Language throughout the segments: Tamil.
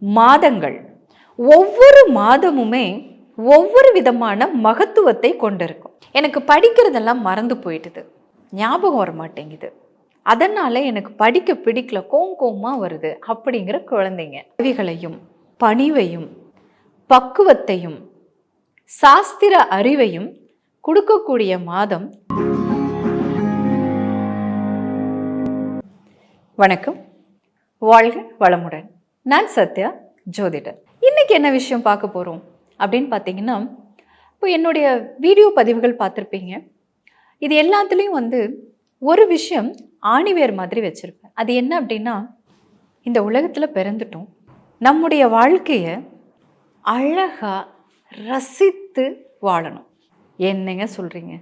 மாதங்கள். ஒவ்வொரு மாதமுமே ஒவ்வொரு விதமான மகத்துவத்தை கொண்டிருக்கும். எனக்கு படிக்கிறதெல்லாம் மறந்து போயிட்டுது. ஞாபகம் வர மாட்டேங்குது. அதனால எனக்கு படிக்க பிடிக்கல கோங்கோமா வருது அப்படிங்கிற குழந்தைங்க. கவிகளையும் பணிவையும் பக்குவத்தையும் சாஸ்திர அறிவையும் கொடுக்கக்கூடிய மாதம். வணக்கம். வாழ்க வளமுடன். நான் சத்யா ஜோதிடர். இன்றைக்கி என்ன விஷயம் பார்க்க போகிறோம் அப்படின்னு பார்த்தீங்கன்னா இப்போ என்னுடைய வீடியோ பதிவுகள் பார்த்துருப்பீங்க. இது எல்லாத்துலேயும் வந்து ஒரு விஷயம் ஆணிவேர் மாதிரி வச்சுருப்பேன். அது என்ன அப்படின்னா இந்த உலகத்தில் பிறந்துட்டோம். நம்முடைய வாழ்க்கையை அழகாக ரசித்து வாழணும். என்னங்க சொல்கிறீங்க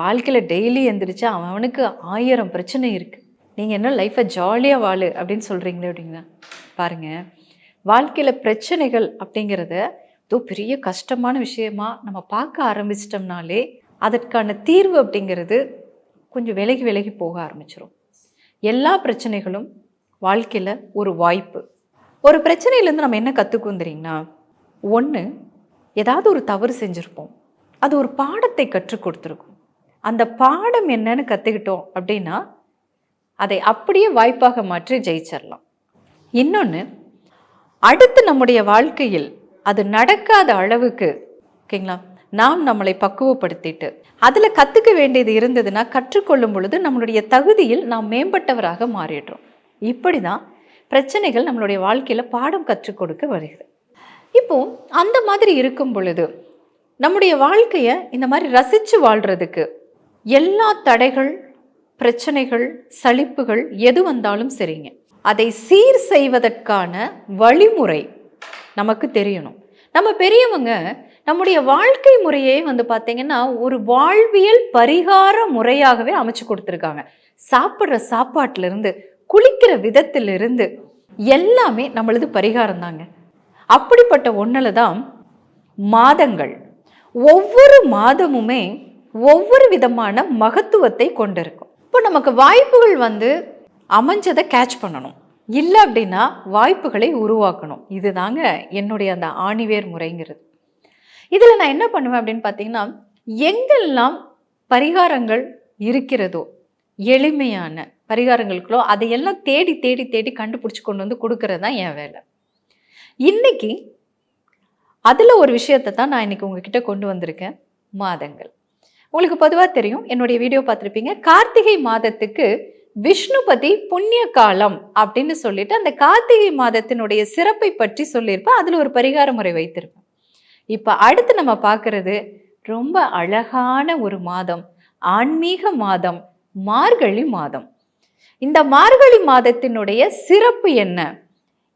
வாழ்க்கையில் டெய்லி எந்திரிச்சா அவனுக்கு ஆயிரம் பிரச்சனை இருக்குது நீங்கள் என்ன லைஃப்பை ஜாலியாக வாழு அப்படின்னு சொல்கிறீங்களே அப்படின்னா பாருங்கள் வாழ்க்கையில் பிரச்சனைகள் அப்படிங்கிறத ஏதோ பெரிய கஷ்டமான விஷயமா நம்ம பார்க்க ஆரம்பிச்சிட்டோம்னாலே அதற்கான தீர்வு அப்படிங்கிறது கொஞ்சம் விலகி விலகி போக ஆரம்பிச்சிடும் எல்லா பிரச்சனைகளும் வாழ்க்கையில் ஒரு வாய்ப்பு. ஒரு பிரச்சனையிலேருந்து நம்ம என்ன கற்றுக்குவோம் தெரியுங்களா ஒன்று ஏதாவது ஒரு தவறு செஞ்சுருப்போம். அது ஒரு பாடத்தை கற்றுக் கொடுத்துருக்கும். அந்த பாடம் என்னன்னு கற்றுக்கிட்டோம் அப்படின்னா அதை அப்படியே வாய்ப்பாக மாற்றி ஜெயிச்சிடலாம் இன்னொன்று அடுத்து நம்முடைய வாழ்க்கையில் அது நடக்காத அளவுக்கு ஓகேங்களா நாம் நம்மளை பக்குவப்படுத்திட்டு அதில் கற்றுக்க வேண்டியது இருந்ததுன்னா கற்றுக்கொள்ளும் பொழுது நம்மளுடைய தகுதியில் நாம் மேம்பட்டவராக மாறிடுறோம். இப்படி தான் பிரச்சனைகள் நம்மளுடைய வாழ்க்கையில் பாடம் கற்றுக் கொடுக்க வருகிறது. இப்போ அந்த மாதிரி இருக்கும் பொழுது நம்முடைய வாழ்க்கையை இந்த மாதிரி ரசித்து வாழ்கிறதுக்கு எல்லா தடைகள் பிரச்சனைகள் சலிப்புகள் எது வந்தாலும் சரிங்க. அதை சீர் செய்வதற்கான வழிமுறை நமக்கு தெரியணும். நம்ம பெரியவங்க நம்முடைய வாழ்க்கை முறையே வந்து பார்த்தீங்கன்னா ஒரு வாழ்வியல் பரிகார முறையாகவே அமைச்சு கொடுத்துருக்காங்க. சாப்பிட்ற சாப்பாட்டிலிருந்து குளிக்கிற விதத்திலிருந்து எல்லாமே நம்மளது பரிகாரம் தாங்க அப்படிப்பட்ட ஒன்றில் தான் மாதங்கள். ஒவ்வொரு மாதமுமே ஒவ்வொரு விதமான மகத்துவத்தை கொண்டிருக்கும். இப்போ நமக்கு வாய்ப்புகள் வந்து அமைஞ்சதை கேட்ச் பண்ணணும். இல்லை அப்படின்னா வாய்ப்புகளை உருவாக்கணும். இதுதாங்க என்னுடைய அந்த ஆணிவேர் முறைங்கிறது. இதில் நான் என்ன பண்ணுவேன் அப்படின்னு பார்த்தீங்கன்னா எங்கெல்லாம் பரிகாரங்கள் இருக்கிறதோ எளிமையான பரிகாரங்களுக்குள்ளோ அதையெல்லாம் தேடி தேடி தேடி கண்டுபிடிச்சி கொண்டு வந்து கொடுக்கறது தான் என் வேலை. இன்னைக்கு அதில் ஒரு விஷயத்தை தான் நான் இன்னைக்கு உங்ககிட்ட கொண்டு வந்திருக்கேன். மாதங்கள். உங்களுக்கு பொதுவாக தெரியும் என்னுடைய வீடியோ பார்த்துருப்பீங்க. கார்த்திகை மாதத்துக்கு விஷ்ணுபதி புண்ணிய காலம் அப்படின்னு சொல்லிட்டு அந்த கார்த்திகை மாதத்தினுடைய சிறப்பை பற்றி சொல்லியிருப்பேன் அதில் ஒரு பரிகார முறை வைத்திருப்பேன் இப்போ அடுத்து நம்ம பார்க்கறது ரொம்ப அழகான ஒரு மாதம் ஆன்மீக மாதம் மார்கழி மாதம். இந்த மார்கழி மாதத்தினுடைய சிறப்பு என்ன?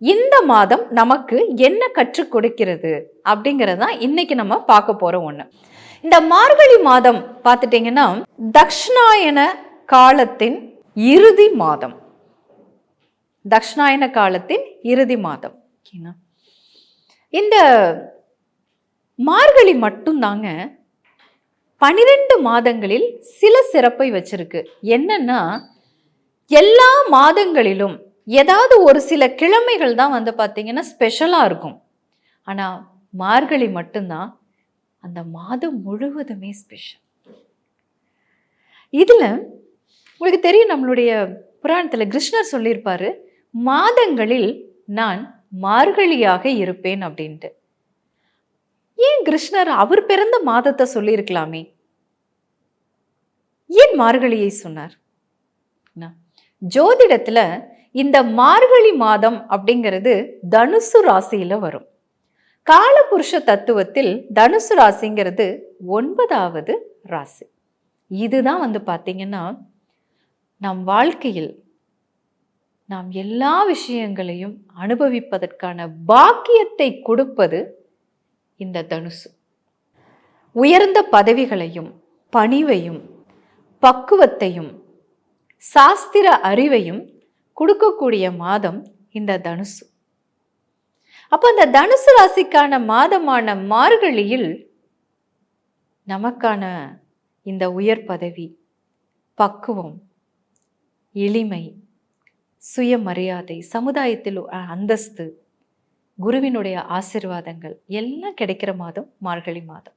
இந்த மாதம் நமக்கு என்ன கற்றுக் கொடுக்கிறது? அப்படிங்கிறது தான் இன்னைக்கு நம்ம பார்க்க போகிற ஒன்று இந்த மார்கழி மாதம் பார்த்துட்டிங்கன்னா தக்ஷணாயன காலத்தின் இறுதி மாதம். தக்ஷணாயன காலத்தின் இறுதி மாதம். ஓகேங்களா இந்த மார்கழி மட்டும்தாங்க பனிரெண்டு மாதங்களில் சில சிறப்பை வச்சிருக்கு. என்னன்னா எல்லா மாதங்களிலும் ஏதாவது ஒரு சில கிழமைகள் தான் வந்து பார்த்தீங்கன்னா ஸ்பெஷலாக இருக்கும். ஆனால் மார்கழி மட்டும்தான் அந்த மாதம் முழுவதுமே ஸ்பெஷல் இதில் உங்களுக்கு தெரியும் நம்மளுடைய புராணத்தில் கிருஷ்ணர் சொல்லியிருப்பார் மாதங்களில் நான் மார்கழியாக இருப்பேன் அப்படின்ட்டு. ஏன் கிருஷ்ணர் அவர் பிறந்த மாதத்தை சொல்லியிருக்கலாமே? ஏன் மார்கழியை சொன்னார்? ஜோதிடத்தில் இந்த மார்கழி மாதம் அப்படிங்கிறது தனுசு ராசியில் வரும். காலபுருஷ தத்துவத்தில் தனுசு ராசிங்கிறது ஒன்பதாவது ராசி. இதுதான் வந்து பார்த்தீங்கன்னா நம் வாழ்க்கையில் நாம் எல்லா விஷயங்களையும் அனுபவிப்பதற்கான பாக்கியத்தை கொடுப்பது இந்த தனுசு. உயர்ந்த பதவிகளையும் பணிவையும் பக்குவத்தையும் சாஸ்திர அறிவையும் கொடுக்கக்கூடிய மாதம் இந்த தனுசு. அப்போ அந்த தனுசு ராசிக்கான மாதமான மார்கழியில் நமக்கான இந்த உயர் பதவி பக்குவம் எளிமை சுயமரியாதை சமுதாயத்தில் அந்தஸ்து குருவினுடைய ஆசிர்வாதங்கள் எல்லாம் கிடைக்கிற மாதம் மார்கழி மாதம்.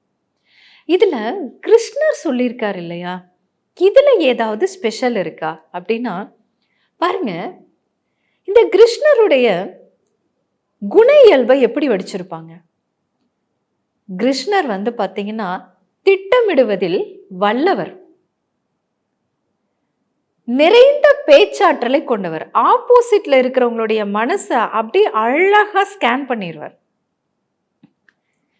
இதில் கிருஷ்ணர் சொல்லியிருக்கார் இல்லையா? இதில் ஏதாவது ஸ்பெஷல் இருக்கா? அப்படின்னா பாருங்க இந்த கிருஷ்ணருடைய குண இயல்பை எப்படி வடிச்சிருப்பாங்க? கிருஷ்ணர் வந்து பார்த்தீங்கன்னா திட்டமிடுவதில் வல்லவர். நிறைந்த பேச்சாற்றலை கொண்டவர். ஆப்போசிட்ல இருக்கிறவங்களுடைய மனசை அப்படியே அழகா ஸ்கேன் பண்ணிடுவார்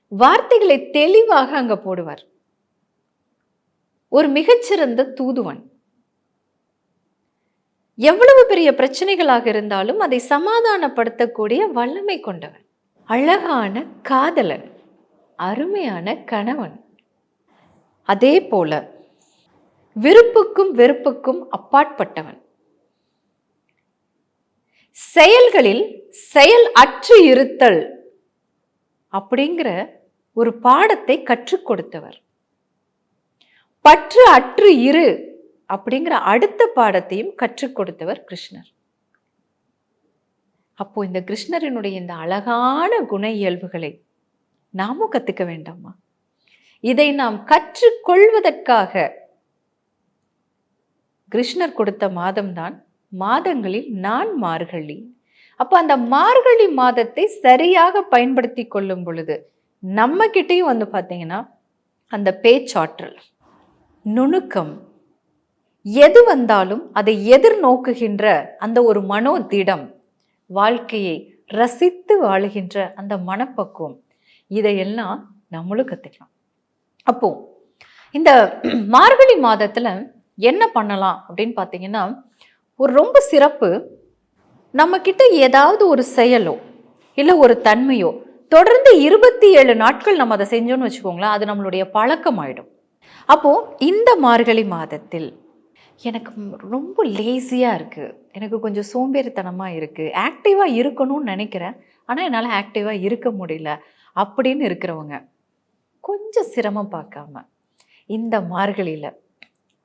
வார்த்தைகளை தெளிவாக அங்க போடுவார். ஒரு மிகச்சிறந்த தூதுவன். எவ்வளவு பெரிய பிரச்சனைகளாக இருந்தாலும் அதை சமாதானப்படுத்தக்கூடிய வல்லமை கொண்டவன். அழகான காதலன். அருமையான கணவன். அதே போல விருப்புக்கும் வெறுப்புக்கும் அப்பாற்பட்டவன். செயல்களில் செயல் அற்று இருத்தல் அப்படிங்கிற ஒரு பாடத்தை கற்றுக் கொடுத்தவர். பற்று அற்று இரு. அப்படிங்கிற அடுத்த பாடத்தையும் கற்றுக் கொடுத்தவர் கிருஷ்ணர். அப்போ இந்த கிருஷ்ணரினுடைய இந்த அழகான குண இயல்புகளை நாமும் கத்துக்க வேண்டாமா? இதை நாம் கற்றுக்கொள்வதற்காக கிருஷ்ணர் கொடுத்த மாதம்தான் மாதங்களில் நான் மார்கழி. அப்போ அந்த மார்கழி மாதத்தை சரியாக பயன்படுத்தி கொள்ளும் பொழுது நம்ம கிட்டேயும் வந்து பார்த்தீங்கன்னா அந்த பேச்சாற்றல் நுணுக்கம் எது வந்தாலும் அதை எதிர்நோக்குகின்ற அந்த ஒரு மனோதிடம் வாழ்க்கையை ரசித்து வாழுகின்ற அந்த மனப்பக்குவம் இதையெல்லாம் நம்மளும் கற்றுக்கலாம் அப்போ இந்த மார்கழி மாதத்தில் என்ன பண்ணலாம் அப்படின்னு பார்த்தீங்கன்னா ஒரு ரொம்ப சிறப்பு நம்மக்கிட்ட ஏதாவது ஒரு செயலோ இல்லை ஒரு தன்மையோ தொடர்ந்து இருபத்தி ஏழு நாட்கள் நம்ம அதை செஞ்சோன்னு வச்சுக்கோங்களேன் அது நம்மளுடைய பழக்கம் ஆயிடும் அப்போ இந்த மார்கழி மாதத்தில் எனக்கு ரொம்ப லேசியாக இருக்குது எனக்கு கொஞ்சம் சோம்பேறித்தனமாக இருக்குது ஆக்டிவாக இருக்கணும்னு நினைக்கிறேன். ஆனால் என்னால் ஆக்டிவாக இருக்க முடியல. அப்படின்னு இருக்கிறவங்க கொஞ்சம் சிரமம் பார்க்காம இந்த மார்கழியில்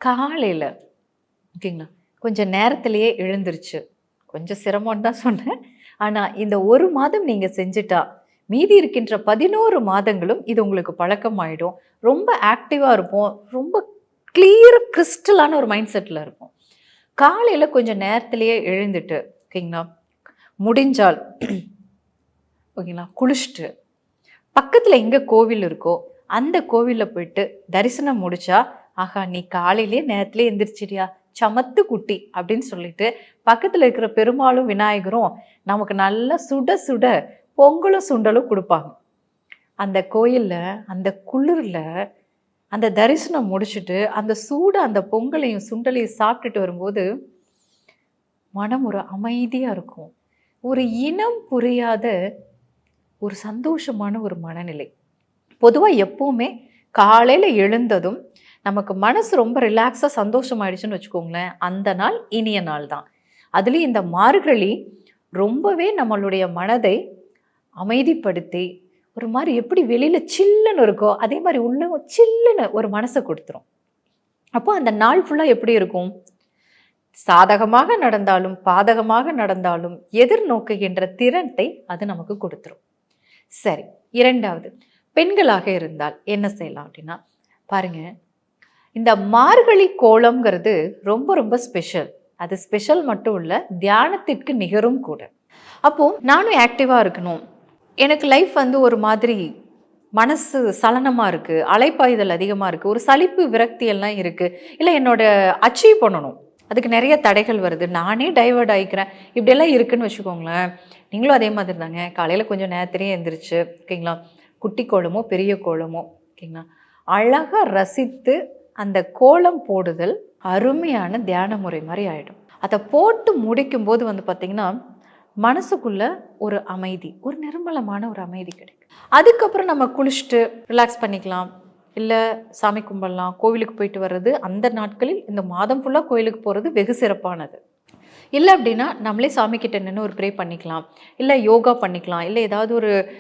காலையில் ஓகேங்களா? கொஞ்சம் நேரத்திலேயே எழுந்துருச்சு. கொஞ்சம் சிரமம்னு தான் சொன்னேன். ஆனால் இந்த ஒரு மாதம் நீங்கள் செஞ்சுட்டா மீதி இருக்கின்ற பதினோரு மாதங்களும் இது உங்களுக்கு பழக்கமாயிடும். ரொம்ப ஆக்டிவாக இருப்போம். ரொம்ப கிளியர் கிறிஸ்டலான ஒரு மைண்ட் செட்டில் இருக்கும். காலையில் கொஞ்சம் நேரத்திலேயே எழுந்துட்டு ஓகேங்களா? முடிஞ்சால் ஓகேங்களா? குளிச்சுட்டு பக்கத்தில் எங்கே கோவில் இருக்கோ அந்த கோவிலில் போயிட்டு தரிசனம் முடிச்சா ஆஹா நீ காலையிலேயே நேரத்திலே எந்திரிச்சிடியா சமத்து குட்டி அப்படின்னு சொல்லிட்டு பக்கத்தில் இருக்கிற பெருமாளும் விநாயகரும் நமக்கு நல்லா சுட சுட பொங்கலும் சுண்டலும் கொடுப்பாங்க. அந்த கோயிலில் அந்த குளிரில் அந்த தரிசனம் முடிச்சுட்டு அந்த சூடு அந்த பொங்கலையும் சுண்டலையும் சாப்பிட்டுட்டு வரும்போது மனம் ஒரு அமைதியாக இருக்கும். ஒரு இனம் புரியாத ஒரு சந்தோஷமான ஒரு மனநிலை. பொதுவாக எப்போவுமே காலையில் எழுந்ததும் நமக்கு மனசு ரொம்ப ரிலாக்ஸாக சந்தோஷமாயிடுச்சுன்னு வச்சுக்கோங்களேன். அந்த நாள் இனிய நாள் தான். அதுலேயும் இந்த மார்கழி ரொம்பவே நம்மளுடைய மனதை அமைதிப்படுத்தி ஒரு மாதிரி எப்படி வெளியில் சில்லுன்னு இருக்கோ அதே மாதிரி உள்ள சில்லுன்னு ஒரு மனசை கொடுத்துரும். அப்போ அந்த நாள் ஃபுல்லாக எப்படி இருக்கும்? சாதகமாக நடந்தாலும் பாதகமாக நடந்தாலும் எதிர்நோக்குகின்ற திறன்த்தை அது நமக்கு கொடுத்துரும். சரி இரண்டாவது. பெண்களாக இருந்தால் என்ன செய்யலாம் அப்படின்னா பாருங்க இந்த மார்கழி கோலம்ங்கிறது ரொம்ப ரொம்ப ஸ்பெஷல் அது ஸ்பெஷல் மட்டும் இல்லை தியானத்திற்கு நிகரும் கூட. அப்போ நானும் ஆக்டிவாக இருக்கணும். எனக்கு லைஃப் வந்து ஒரு மாதிரி மனசு சலனமாக இருக்குது அலைப்பாய்தல் அதிகமாக இருக்குது ஒரு சலிப்பு விரக்தி எல்லாம் இருக்குது இல்லை என்னோட அச்சீவ் பண்ணணும். அதுக்கு நிறைய தடைகள் வருது. நானே டைவர்ட் ஆகிக்கிறேன் இப்படியெல்லாம் இருக்குன்னு வச்சுக்கோங்களேன். நீங்களும் அதே மாதிரி தாங்க காலையில் கொஞ்சம் நேரத்திலேயே எழுந்திரிச்சு ஓகேங்களா? குட்டி கோலமோ பெரிய கோலமோ ஓகேங்களா? அழகாக ரசித்து அந்த கோலம் போடுதல் அருமையான தியான முறை மாதிரி ஆகிடும் அதை போட்டு முடிக்கும் போது வந்து பார்த்திங்கன்னா மனசுக்குள்ள ஒரு அமைதி ஒரு நிர்மலமான ஒரு அமைதி கிடைக்கும். அதுக்கப்புறம் நம்ம குளிச்சுட்டு ரிலாக்ஸ் பண்ணிக்கலாம். இல்லை சாமி கும்பிடலாம். கோவிலுக்கு போயிட்டு வர்றது அந்த நாட்களில் இந்த மாதம் ஃபுல்லாக கோயிலுக்கு போகிறது வெகு சிறப்பானது. இல்லை அப்படின்னா நம்மளே சாமி கிட்ட நின்று ஒரு ப்ரே பண்ணிக்கலாம். இல்லை யோகா பண்ணிக்கலாம். இல்லை ஏதாவது ஒரு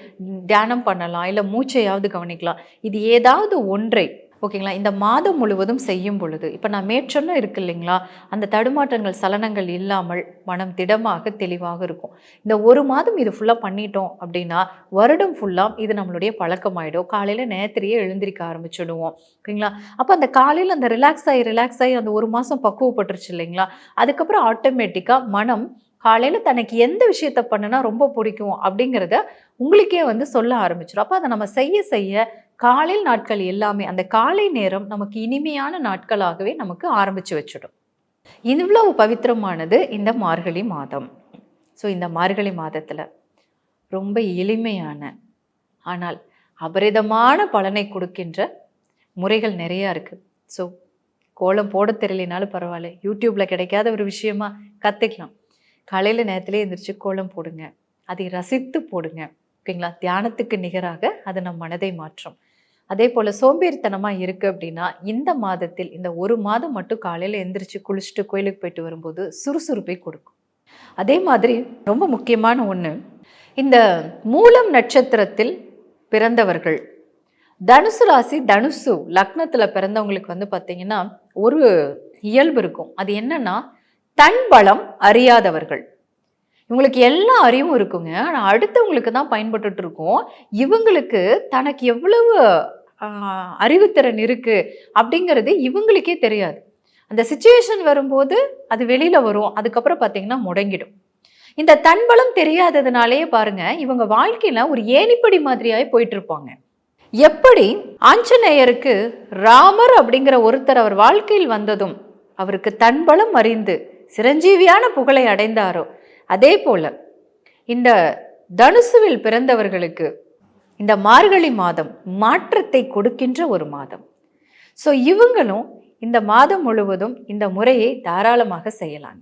தியானம் பண்ணலாம். இல்லை மூச்சையாவது கவனிக்கலாம். இது ஏதாவது ஒன்றை ஓகேங்களா? இந்த மாதம் முழுவதும் செய்யும் பொழுது இப்போ நான் மேற்சொன்ன இருக்கு இல்லைங்களா? அந்த தடுமாற்றங்கள் சலனங்கள் இல்லாமல் மனம் திடமாக தெளிவாக இருக்கும். இந்த ஒரு மாதம் இது ஃபுல்லாக பண்ணிட்டோம் அப்படின்னா வருடம் ஃபுல்லாக இது நம்மளுடைய பழக்கமாயிடும். காலையில் நேரத்திலேயே எழுந்திரிக்க ஆரம்பிச்சிடுவோம். ஓகேங்களா? அப்போ அந்த காலையில் அந்த ரிலாக்ஸ் ஆகி ரிலாக்ஸ் ஆகி அந்த ஒரு மாதம் பக்குவப்பட்டுருச்சு இல்லைங்களா? அதுக்கப்புறம் ஆட்டோமேட்டிக்காக மனம் காலையில் தனக்கு எந்த விஷயத்த பண்ணுனா ரொம்ப பிடிக்கும் அப்படிங்கிறத உங்களுக்கே வந்து சொல்ல ஆரம்பிச்சிடும். அப்போ அதை நம்ம செய்ய செய்ய காலையில் நாட்கள் எல்லாமே அந்த காலை நேரம் நமக்கு இனிமையான நாட்களாகவே நமக்கு ஆரம்பித்து வச்சிடும். இவ்வளவு பவித்திரமானது இந்த மார்கழி மாதம். ஸோ இந்த மார்கழி மாதத்தில் ரொம்ப எளிமையான ஆனால் அபரிதமான பலனை கொடுக்கின்ற முறைகள் நிறையா இருக்குது ஸோ கோலம் போட தெரியலனாலும் பரவாயில்ல. யூடியூப்பில் கிடைக்காத ஒரு விஷயமா கற்றுக்கலாம் காலையில் நேரத்திலே எந்திரிச்சு கோலம் போடுங்க. அதை ரசித்து போடுங்க. ஓகேங்களா? தியானத்துக்கு நிகராக அது நம் மனதை மாற்றும். அதே போல் சோம்பேறித்தனமாக இருக்குது அப்படின்னா இந்த மாதத்தில் இந்த ஒரு மாதம் மட்டும் காலையில் எந்திரிச்சு குளிச்சுட்டு கோயிலுக்கு போயிட்டு வரும்போது சுறுசுறுப்பை கொடுக்கும். அதே மாதிரி ரொம்ப முக்கியமான ஒன்று இந்த மூலம் நட்சத்திரத்தில் பிறந்தவர்கள் தனுசு ராசி தனுசு லக்னத்தில் பிறந்தவங்களுக்கு வந்து பார்த்தீங்கன்னா ஒரு இயல்பு இருக்கும். அது என்னன்னா தன் பலம் அறியாதவர்கள். இவங்களுக்கு எல்லா அறிவும் இருக்குங்க. ஆனால் அடுத்தவங்களுக்கு தான் பயன்பட்டுட்டு இருக்கும். இவங்களுக்கு தனக்கு எவ்வளவு அறிவுத்திறன் இருக்குது அப்படிங்கிறது இவங்களுக்கே தெரியாது. அந்த சுச்சுவேஷன் வரும்போது அது வெளியில் வரும் அதுக்கப்புறம் பார்த்தீங்கன்னா முடங்கிடும். இந்த தன்பலம் தெரியாததுனாலேயே பாருங்க இவங்க வாழ்க்கையில ஒரு ஏணிப்படி மாதிரியாகி போயிட்டு இருப்பாங்க எப்படி? ஆஞ்சநேயருக்கு ராமர் அப்படிங்கிற ஒருத்தர் அவர் வாழ்க்கையில் வந்ததும் அவருக்கு தன்பலம் அறிந்து சிரஞ்சீவியான புகழை அடைந்தாரோ அதே போல இந்த தனுசுவில் பிறந்தவர்களுக்கு இந்த மார்கழி மாதம் மாற்றத்தை கொடுக்கின்ற ஒரு மாதம். ஸோ இவங்களும் இந்த மாதம் முழுவதும் இந்த முறையை தாராளமாக செய்யலாம்.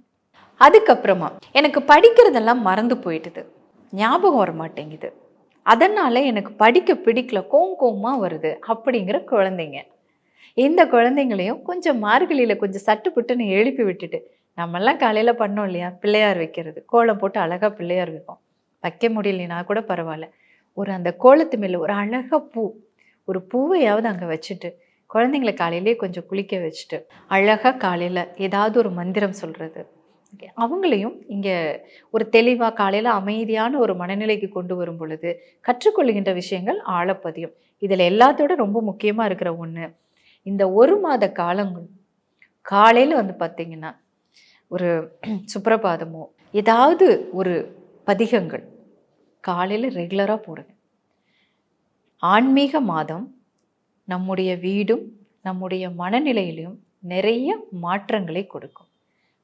அதுக்கப்புறமா எனக்கு படிக்கிறதெல்லாம் மறந்து போயிட்டுது. ஞாபகம் வர மாட்டேங்குது. அதனால் எனக்கு படிக்க பிடிக்கல கோங்கோமா வருது அப்படிங்கிற குழந்தைங்க. இந்த குழந்தைங்களையும் கொஞ்சம் மார்கழியில் கொஞ்சம் சட்டுப்புட்டுன்னு எழுப்பி விட்டுட்டு நம்மெல்லாம் காலையில் பண்ணோம் இல்லையா? பிள்ளையார் வைக்கிறது. கோலம் போட்டு அழகாக பிள்ளையார் வைப்போம். வைக்க முடியலனா கூட பரவாயில்ல. ஒரு அந்த கோலத்து மேலே ஒரு அழகாக பூ ஒரு பூவையாவது அங்கே வச்சுட்டு குழந்தைங்களை காலையிலேயே கொஞ்சம் குளிக்க வச்சுட்டு அழகாக காலையில் ஏதாவது ஒரு மந்திரம் சொல்கிறது அவங்களையும் இங்கே ஒரு தெளிவாக காலையில் அமைதியான ஒரு மனநிலைக்கு கொண்டு வரும் பொழுது கற்றுக்கொள்கின்ற விஷயங்கள் ஆழப்பதியும். இதில் எல்லாத்தோட ரொம்ப முக்கியமாக இருக்கிற ஒன்று இந்த ஒரு மாத காலங்கள். காலையில் வந்து பார்த்திங்கன்னா ஒரு சுப்பிரபாதமோ ஏதாவது ஒரு பதிகங்கள். காலையில் ரெகுலராக போடுங்க. ஆன்மீக மாதம் நம்முடைய வீடும் நம்முடைய மனநிலையிலும் நிறைய மாற்றங்களை கொடுக்கும்.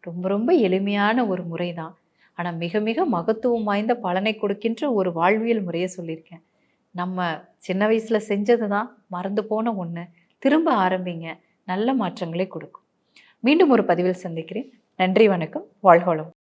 ரொம்ப ரொம்ப எளிமையான ஒரு முறை தான் ஆனால் மிக மிக மகத்துவம் வாய்ந்த பலனை கொடுக்கின்ற ஒரு வாழ்வியல் முறையை சொல்லியிருக்கேன். நம்ம சின்ன வயசில் செஞ்சது தான் மறந்து போன ஒன்று திரும்ப ஆரம்பிங்க நல்ல மாற்றங்களை கொடுக்கும். மீண்டும் ஒரு பதிவில் சந்திக்கிறேன். நன்றி வணக்கம் வாழ்கோளம்.